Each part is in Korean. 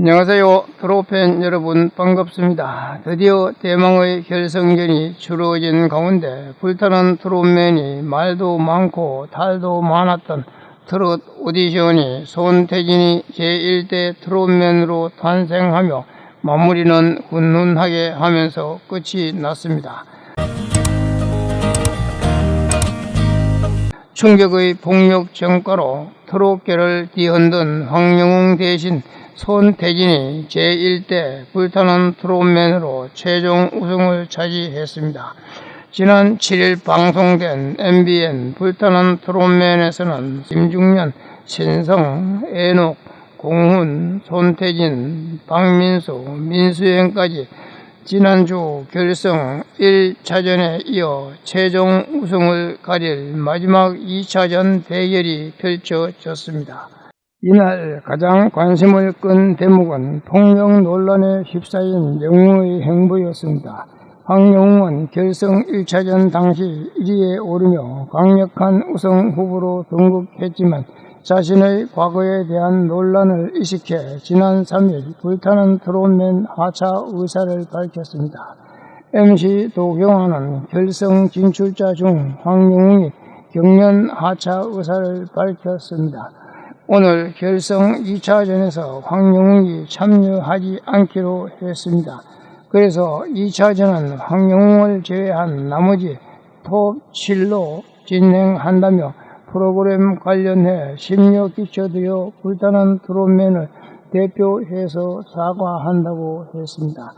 안녕하세요. 트로팬 여러분 반갑습니다. 드디어 대망의 결승전이 치러진 가운데 불타는 트롯맨이 말도 많고 탈도 많았던 트롯 오디션이 손태진이 제1대 트롯맨으로 탄생하며 마무리는 훈훈하게 하면서 끝이 났습니다. 충격의 폭력 정가로 트롯계를 뒤흔든 황영웅 대신 손태진이 제1대 불타는 트롯맨으로 최종 우승을 차지했습니다. 지난 7일 방송된 MBN 불타는 트롯맨에서는 김중년, 신성, 애녹, 공훈, 손태진, 박민수, 민수행까지 지난주 결승 1차전에 이어 최종 우승을 가릴 마지막 2차전 대결이 펼쳐졌습니다. 이날 가장 관심을 끈 대목은 폭력 논란에 휩싸인 영웅의 행보였습니다. 황영웅은 결승 1차전 당시 1위에 오르며 강력한 우승 후보로 등극했지만 자신의 과거에 대한 논란을 의식해 지난 3일 불타는 트롯맨 하차 의사를 밝혔습니다. MC 도경화는 결승 진출자 중 황영웅이 경련 하차 의사를 밝혔습니다. 오늘 결승 2차전에서 황영웅이 참여하지 않기로 했습니다. 그래서 2차전은 황영웅을 제외한 나머지 톱 7로 진행한다며 프로그램 관련해 심려 끼쳐드려 불타는 트롯맨을 대표해서 사과한다고 했습니다.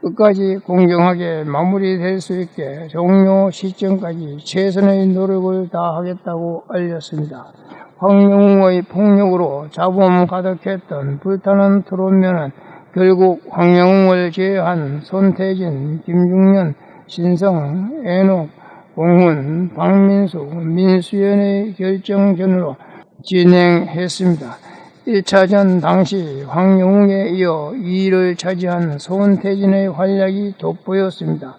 끝까지 공정하게 마무리될 수 있게 종료 시점까지 최선의 노력을 다하겠다고 알렸습니다. 황영웅의 폭력으로 잡음 가득했던 불타는 트롯면은 결국 황영웅을 제외한 손태진, 김중년, 신성, 애녹, 공훈, 박민수, 민수연의 결정전으로 진행했습니다. 1차전 당시 황영웅에 이어 2위를 차지한 손태진의 활약이 돋보였습니다.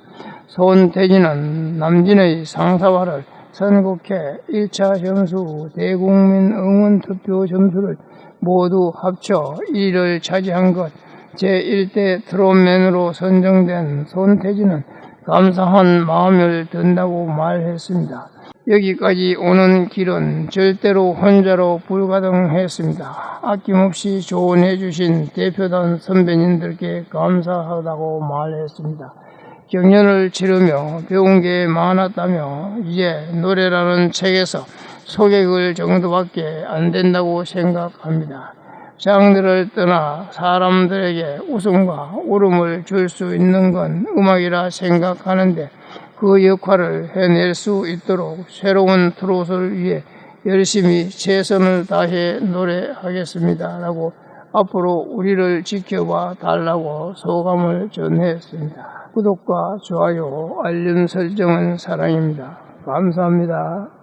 손태진은 남진의 상사화를 선곡해 1차 점수 대국민 응원 투표 점수를 모두 합쳐 1위를 차지한 것 제1대 트롯맨으로 선정된 손태진은 감사한 마음을 든다고 말했습니다. 여기까지 오는 길은 절대로 혼자로 불가능했습니다. 아낌없이 조언해 주신 대표단 선배님들께 감사하다고 말했습니다. 경연을 치르며 배운 게 많았다며 이제 노래라는 책에서 소개글 정도밖에 안 된다고 생각합니다. 장르를 떠나 사람들에게 웃음과 울음을 줄 수 있는 건 음악이라 생각하는데 그 역할을 해낼 수 있도록 새로운 트롯을 위해 열심히 최선을 다해 노래하겠습니다. 라고 앞으로 우리를 지켜봐 달라고 소감을 전했습니다. 구독과 좋아요, 알림 설정은 사랑입니다. 감사합니다.